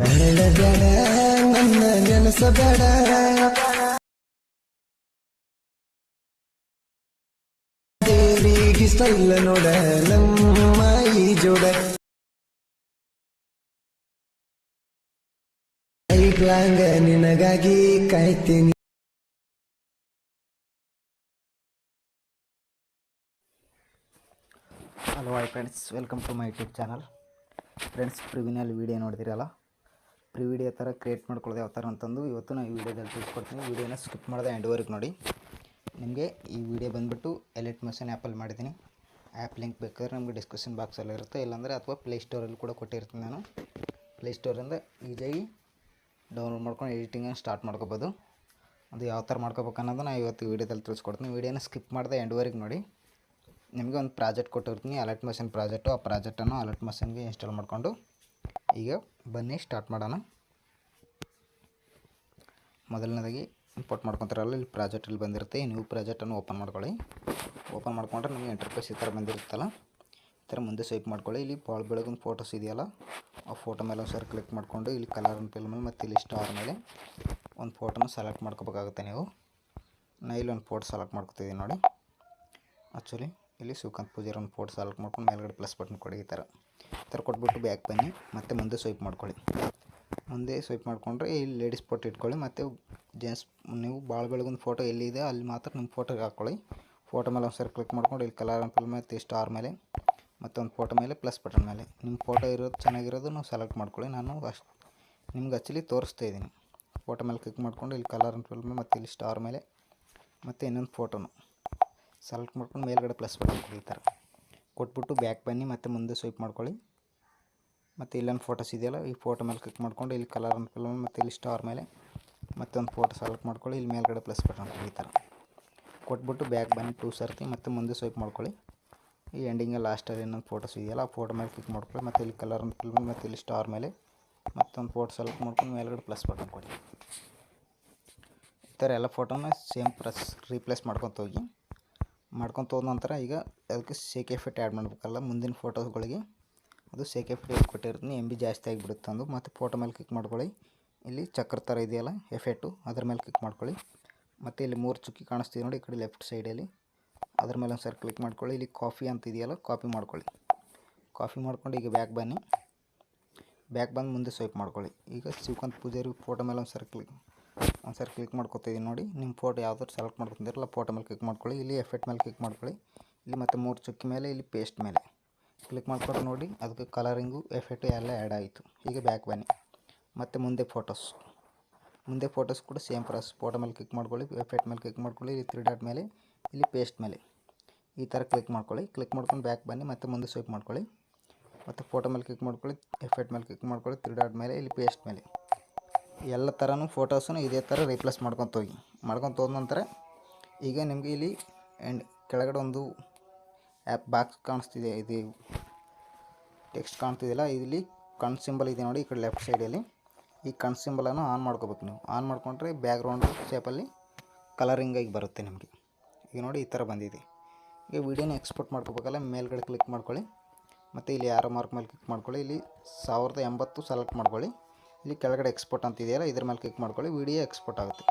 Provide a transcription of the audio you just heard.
ಬೇಡ ಬೇಡ ನನ್ನ ಇಲ್ಲ ನೋಡ ನಮ್ಮ ಈ ಜೋಡ ಲೈಫ್ಲಾಂಗ ನಿನಗಾಗಿ ಕಾಯ್ತೀನಿ hello hi friends welcome to my YouTube channel friends ಪ್ರಿವಿನಲ್ಲಿ video ನೋಡ್ತಿರಲ್ಲ? ಪ್ರಿ ವಿಡಿಯೋ ಥರ ಕ್ರಿಯೇಟ್ ಮಾಡ್ಕೊಳ್ಳೋದು ಯಾವ ಥರ ಅಂತಂದು ಇವತ್ತು ನಾನು ಈ ವಿಡಿಯೋದಲ್ಲಿ ತಿಳಿಸ್ಕೊಡ್ತೀನಿ. ವಿಡಿಯೋನ ಸ್ಕಿಪ್ ಮಾಡಿದೆ ಎಂಡ್ವರೆಗೆ ನೋಡಿ. ನಿಮಗೆ ಈ ವಿಡಿಯೋ ಬಂದುಬಿಟ್ಟು ಎಲೆಟ್ ಮಷನ್ ಆ್ಯಪಲ್ಲಿ ಮಾಡಿದ್ದೀನಿ. ಆ್ಯಪ್ ಲಿಂಕ್ ಬೇಕಾದ್ರೆ ನಮಗೆ ಡಿಸ್ಕ್ರಿಪ್ಷನ್ ಬಾಕ್ಸಲ್ಲಿ ಇರುತ್ತೆ. ಇಲ್ಲಾಂದರೆ ಅಥವಾ ಪ್ಲೇಸ್ಟೋರಲ್ಲಿ ಕೂಡ ಕೊಟ್ಟಿರ್ತೀನಿ ನಾನು. ಪ್ಲೇಸ್ಟೋರಿಂದ ಈಸಿಯಾಗಿ ಡೌನ್ಲೋಡ್ ಮಾಡ್ಕೊಂಡು ಎಡಿಟಿಂಗನ್ನು ಸ್ಟಾರ್ಟ್ ಮಾಡ್ಕೋಬೋದು. ಅದು ಯಾವ ಥರ ಮಾಡ್ಕೋಬೇಕು ಅನ್ನೋದು ನಾನು ಇವತ್ತು ವೀಡಿಯೋದಲ್ಲಿ ತಿಳಿಸ್ಕೊಡ್ತೀನಿ. ವೀಡಿಯೋನ ಸ್ಕಿಪ್ ಮಾಡಿದೆ ಎಂಡ್ವರೆಗೆ ನೋಡಿ. ನಿಮಗೆ ಒಂದು ಪ್ರಾಜೆಕ್ಟ್ ಕೊಟ್ಟಿರ್ತೀನಿ. Alight Motion project. ಆ ಪ್ರಾಜೆಕ್ಟನ್ನು ಅಲರ್ಟ್ ಮಷನ್ಗೆ ಇನ್ಸ್ಟಾಲ್ ಮಾಡಿಕೊಂಡು ಈಗ ಬನ್ನಿ ಸ್ಟಾರ್ಟ್ ಮಾಡೋಣ. ಮೊದಲನೇದಾಗಿ ಇಂಪೋರ್ಟ್ ಮಾಡ್ಕೊತಾರಲ್ಲ, ಇಲ್ಲಿ ಪ್ರಾಜೆಕ್ಟ್ ಇಲ್ಲಿ ಬಂದಿರುತ್ತೆ. ನ್ಯೂ ಪ್ರಾಜೆಕ್ಟನ್ನು ಓಪನ್ ಮಾಡ್ಕೊಳ್ಳಿ. ಓಪನ್ ಮಾಡ್ಕೊಂಡ್ರೆ ನಿಮಗೆ ಇಂಟರ್ಫೇಸ್ ಈ ಥರ ಬಂದಿರುತ್ತಲ್ಲ, ಈ ಥರ ಮುಂದೆ ಸ್ವೈಪ್ ಮಾಡ್ಕೊಳ್ಳಿ. ಇಲ್ಲಿ ಭಾಳ ಬೆಳಗಿನ ಫೋಟೋಸ್ ಇದೆಯಲ್ಲ, ಆ ಫೋಟೋ ಮೇಲೆ ಒಂದು ಸರಿ ಕ್ಲಿಕ್ ಮಾಡಿಕೊಂಡು ಇಲ್ಲಿ ಕಲರ್ ಫಿಲ್ ಮೇಲೆ ಮತ್ತು ಇಲ್ಲಿ ಸ್ಟಾರ್ ಮೇಲೆ ಒಂದು ಫೋಟೋನ ಸೆಲೆಕ್ಟ್ ಮಾಡ್ಕೋಬೇಕಾಗುತ್ತೆ ನೀವು. ನಾ ಇಲ್ಲಿ ಒಂದು ಫೋಟೋ ಸೆಲೆಕ್ಟ್ ಮಾಡ್ಕೊತಿದ್ದೀನಿ ನೋಡಿ. ಆ್ಯಕ್ಚುಲಿ ಇಲ್ಲಿ ಸುಕಾಂತ್ ಪೂಜಾರಿ ಒಂದು ಫೋಟೋ ಸೆಲೆಕ್ಟ್ ಮಾಡ್ಕೊಂಡು ಮೇಲ್ಗಡೆ ಪ್ಲಸ್ ಬಟನ್ ಕೊಡಿ ಈ ಥರ ಈ ಥರ ಕೊಟ್ಬಿಟ್ಟು ಬ್ಯಾಕ್ ಬನ್ನಿ, ಮತ್ತು ಮುಂದೆ ಸ್ವೈಪ್ ಮಾಡ್ಕೊಳ್ಳಿ. ಮುಂದೆ ಸ್ವೈಪ್ ಮಾಡಿಕೊಂಡ್ರೆ ಇಲ್ಲಿ ಲೇಡೀಸ್ ಫೋಟೋ ಇಟ್ಕೊಳ್ಳಿ, ಮತ್ತು ಜೆಂಟ್ಸ್ ನೀವು ಭಾಳ ಬೆಳಗೊಂದು ಫೋಟೋ ಎಲ್ಲಿದೆ ಅಲ್ಲಿ ಮಾತ್ರ ನಿಮ್ಮ ಫೋಟೋಗೆ ಹಾಕ್ಕೊಳ್ಳಿ ಫೋಟೋ ಮೇಲೆ ಒಂದು ಸರಿ ಕ್ಲಿಕ್ ಮಾಡ್ಕೊಂಡು ಇಲ್ಲಿ ಕಲರ್ ಅಂಪಲ್ ಮತ್ತು ಸ್ಟಾರ್ ಮೇಲೆ ಮತ್ತೊಂದು ಫೋಟೋ ಮೇಲೆ ಪ್ಲಸ್ ಬಟನ್ ಮೇಲೆ. ನಿಮ್ಮ ಫೋಟೋ ಇರೋದು ಚೆನ್ನಾಗಿರೋದು ನೀವು ಸೆಲೆಕ್ಟ್ ಮಾಡ್ಕೊಳ್ಳಿ. ನಾನು ಅಷ್ಟು ನಿಮ್ಗೆ ಆ್ಯಕ್ಚುಲಿ ತೋರಿಸ್ತಾ ಇದ್ದೀನಿ. ಫೋಟೋ ಮೇಲೆ ಕ್ಲಿಕ್ ಮಾಡ್ಕೊಂಡು ಇಲ್ಲಿ ಕಲರ್ ಅಂಪಲ್ ಮೇಲೆ, ಮತ್ತು ಇಲ್ಲಿ ಸ್ಟಾರ್ ಮೇಲೆ, ಮತ್ತು ಇನ್ನೊಂದು ಫೋಟೋನು ಸೆಲೆಕ್ಟ್ ಮಾಡ್ಕೊಂಡು ಮೇಲ್ಗಡೆ ಪ್ಲಸ್ ಬಟನ್ ಕೊಡಿ ಈ ಥರ ಕೊಟ್ಬಿಟ್ಟು ಬ್ಯಾಕ್ ಬನ್ನಿ, ಮತ್ತು ಮುಂದೆ ಸ್ವೈಪ್ ಮಾಡ್ಕೊಳ್ಳಿ. ಮತ್ತು ಇಲ್ಲೊಂದು ಫೋಟೋಸ್ ಇದೆಯಲ್ಲ, ಈ ಫೋಟೋ ಮೇಲೆ ಕ್ಲಿಕ್ ಮಾಡ್ಕೊಂಡು ಇಲ್ಲಿ ಕಲರ್ ಅಂತ ಕಲರ್ ಮತ್ತು ಇಲ್ಲಿ ಸ್ಟಾರ್ ಮೇಲೆ ಮತ್ತೊಂದು ಫೋಟೋ ಸೆಲೆಕ್ಟ್ ಮಾಡ್ಕೊಳ್ಳಿ, ಇಲ್ಲಿ ಮೇಲ್ಗಡೆ ಪ್ಲಸ್ ಬಟನ್ ಕೊಡಿ ಈ ಥರ ಕೊಟ್ಬಿಟ್ಟು ಬ್ಯಾಕ್ ಬನ್ನಿ ಟೂ ಸರ್ತಿ ಮತ್ತು ಮುಂದೆ ಸ್ವೈಪ್ ಮಾಡ್ಕೊಳ್ಳಿ. ಈ ಎಂಡಿಂಗಲ್ಲಿ ಲಾಸ್ಟಲ್ಲಿ ಇನ್ನೊಂದು ಫೋಟೋಸ್ ಇದೆಯಲ್ಲ ಫೋಟೋ ಮೇಲೆ ಕ್ಲಿಕ್ ಮಾಡ್ಕೊಳ್ಳಿ, ಮತ್ತು ಇಲ್ಲಿ ಕಲರ್ ಅಂತ ಕಲರ್ ಮತ್ತು ಇಲ್ಲಿ ಸ್ಟಾರ್ ಮೇಲೆ ಮತ್ತೊಂದು ಫೋಟೋ ಸೆಲೆಕ್ಟ್ ಮಾಡ್ಕೊಂಡು ಮೇಲ್ಗಡೆ ಪ್ಲಸ್ ಬಟನ್ ಕೊಡಿ. ಈ ಥರ ಎಲ್ಲ ಫೋಟೋನ ಸೇಮ್ ಪ್ರೆಸ್ ರೀಪ್ಲೇಸ್ ಮಾಡ್ಕೊತ ಹೋಗಿ. ಮಾಡ್ಕೊತ ಹೋದ ನಂತರ ಈಗ ಅದಕ್ಕೆ ಸೇಕ್ ಎಫೆಕ್ಟ್ ಆ್ಯಡ್ ಮಾಡಬೇಕಲ್ಲ ಮುಂದಿನ ಫೋಟೋಸ್ಗಳಿಗೆ ಅದು ಸೇಕ್ ಎಫೆಕ್ಟ್ ಕೊಟ್ಟಿರ್ತೀನಿ ಎಂ ಬಿ ಜಾಸ್ತಿ ಆಗಿಬಿಡುತ್ತೆ ಅಂದು. ಮತ್ತು ಫೋಟೋ ಮೇಲೆ ಕ್ಲಿಕ್ ಮಾಡ್ಕೊಳ್ಳಿ. ಇಲ್ಲಿ ಚಕ್ರ ಥರ ಇದೆಯಲ್ಲ ಎಫೆಕ್ಟು ಅದ್ರ ಮೇಲೆ ಕ್ಲಿಕ್ ಮಾಡ್ಕೊಳ್ಳಿ. ಮತ್ತು ಇಲ್ಲಿ ಮೂರು ಚುಕ್ಕಿ ಕಾಣಿಸ್ತೀವಿ ನೋಡಿ ಈ ಕಡೆ ಲೆಫ್ಟ್ ಸೈಡಲ್ಲಿ ಅದ್ರ ಮೇಲೆ ಒಂದು ಸರಿ ಕ್ಲಿಕ್ ಮಾಡ್ಕೊಳ್ಳಿ. ಇಲ್ಲಿ ಕಾಫಿ ಅಂತ ಇದೆಯಲ್ಲ ಕಾಪಿ ಮಾಡ್ಕೊಳ್ಳಿ. ಕಾಫಿ ಮಾಡ್ಕೊಂಡು ಈಗ ಬ್ಯಾಕ್ ಬನ್ನಿ. ಬ್ಯಾಕ್ ಬಂದು ಮುಂದೆ ಸ್ವೈಪ್ ಮಾಡ್ಕೊಳ್ಳಿ. ಈಗ ಶಿವಕಾಂತ್ ಪೂಜಾರಿ ಫೋಟೋ ಮೇಲೆ ಒಂದು ಸರಿ ಕ್ಲಿಕ್ ಒಂದು ಸರಿ ಕ್ಲಿಕ್ ಮಾಡ್ಕೊತಿದ್ದೀನಿ ನೋಡಿ. ನಿಮ್ಮ ಫೋಟೋ ಯಾವ್ದಾದ್ರು ಸೆಲೆಕ್ಟ್ ಮಾಡ್ಕೊತಿರಲ್ಲ ಫೋಟೋ ಮೇಲೆ ಕ್ಲಿಕ್ ಮಾಡ್ಕೊಳ್ಳಿ. ಇಲ್ಲಿ ಎಫೆಕ್ಟ್ ಮೇಲೆ ಕ್ಲಿಕ್ ಮಾಡ್ಕೊಳ್ಳಿ. ಇಲ್ಲಿ ಮತ್ತು ಮೂರು ಚುಕ್ಕಿ ಮೇಲೆ, ಇಲ್ಲಿ ಪೇಸ್ಟ್ ಮೇಲೆ. ಕ್ಲಿಕ್ ಮಾಡ್ಕೊಂಡು ನೋಡಿ, ಅದಕ್ಕೆ ಕಲರಿಂಗು ಎಫೆಕ್ಟು ಎಲ್ಲ ಆ್ಯಡ್ ಆಯಿತು. ಈಗ ಬ್ಯಾಕ್ ಬನ್ನಿ. ಮತ್ತು ಮುಂದೆ ಫೋಟೋಸ್ ಮುಂದೆ ಫೋಟೋಸ್ ಕೂಡ ಸೇಮ್ ಪ್ರಸ್ ಫೋಟೋ ಮೇಲೆ ಕ್ಲಿಕ್ ಮಾಡ್ಕೊಳ್ಳಿ ಎಫೆಕ್ಟ್ ಮೇಲೆ ಕ್ಲಿಕ್ ಮಾಡ್ಕೊಳ್ಳಿ, ಇಲ್ಲಿ ತ್ರೀ ಡಾಟ್ ಮೇಲೆ, ಇಲ್ಲಿ ಪೇಸ್ಟ್ ಮೇಲೆ. ಈ ಥರ ಕ್ಲಿಕ್ ಮಾಡ್ಕೊಳ್ಳಿ. ಕ್ಲಿಕ್ ಮಾಡ್ಕೊಂಡು ಬ್ಯಾಕ್ ಬನ್ನಿ, ಮತ್ತು ಮುಂದೆ ಸ್ವೈಪ್ ಮಾಡ್ಕೊಳ್ಳಿ. ಮತ್ತು ಫೋಟೋ ಮೇಲೆ ಕ್ಲಿಕ್ ಮಾಡ್ಕೊಳ್ಳಿ ಎಫೆಕ್ಟ್ ಮೇಲೆ ಕ್ಲಿಕ್ ಮಾಡ್ಕೊಳ್ಳಿ ತ್ರೀ ಡಾಟ್ ಮೇಲೆ, ಇಲ್ಲಿ ಪೇಸ್ಟ್ ಮೇಲೆ. ಎಲ್ಲ ಥರನೂ ಫೋಟೋಸನ್ನು ಇದೇ ಥರ ರಿಪ್ಲೇಸ್ ಮಾಡ್ಕೊತ ಹೋಗಿ. ಮಾಡ್ಕೊತ ಹೋದ ನಂತರ ಈಗ ನಿಮಗೆ ಇಲ್ಲಿ ಆ್ಯಂಡ್ ಕೆಳಗಡೆ ಒಂದು ಆ್ಯಪ್ ಬಾಕ್ಸ್ ಕಾಣಿಸ್ತಿದೆ. ಇದು ಟೆಕ್ಸ್ಟ್ ಕಾಣ್ತಿದೆಯಲ್ಲ ಇಲ್ಲಿ ಕಣ್ ಸಿಂಬಲ್ ಇದೆ ನೋಡಿ ಈ ಕಡೆ ಲೆಫ್ಟ್ ಸೈಡಲ್ಲಿ ಈ ಕಣ್ ಸಿಂಬಲನ್ನು ಆನ್ ಮಾಡ್ಕೋಬೇಕು ನೀವು. ಆನ್ ಮಾಡ್ಕೊಂಡ್ರೆ ಬ್ಯಾಕ್ಗ್ರೌಂಡ್ ಶೇಪಲ್ಲಿ ಕಲರಿಂಗಾಗಿ ಬರುತ್ತೆ ನಿಮಗೆ. ಈಗ ನೋಡಿ ಈ ಥರ ಬಂದಿದೆ. ಈಗ ವಿಡಿಯೋನ ಎಕ್ಸ್ಪೋರ್ಟ್ ಮಾಡ್ಕೋಬೇಕಲ್ಲ, ಮೇಲ್ಗಡೆ ಕ್ಲಿಕ್ ಮಾಡ್ಕೊಳ್ಳಿ. ಮತ್ತು ಇಲ್ಲಿ ಯಾರೋ ಮಾರ್ಕ್ ಮೇಲೆ ಕ್ಲಿಕ್ ಮಾಡ್ಕೊಳ್ಳಿ. ಇಲ್ಲಿ ಸಾವಿರದ ಎಂಬತ್ತು ಸೆಲೆಕ್ಟ್ ಮಾಡ್ಕೊಳ್ಳಿ. ಇಲ್ಲಿ ಕೆಳಗಡೆ ಎಕ್ಸ್ಪೋರ್ಟ್ ಅಂತ ಇದೆಯಲ್ಲ ಇದ್ರ ಮೇಲೆ ಕ್ಲಿಕ್ ಮಾಡ್ಕೊಳ್ಳಿ ವಿಡಿಯೋ ಎಕ್ಸ್ಪೋರ್ಟ್ ಆಗುತ್ತೆ.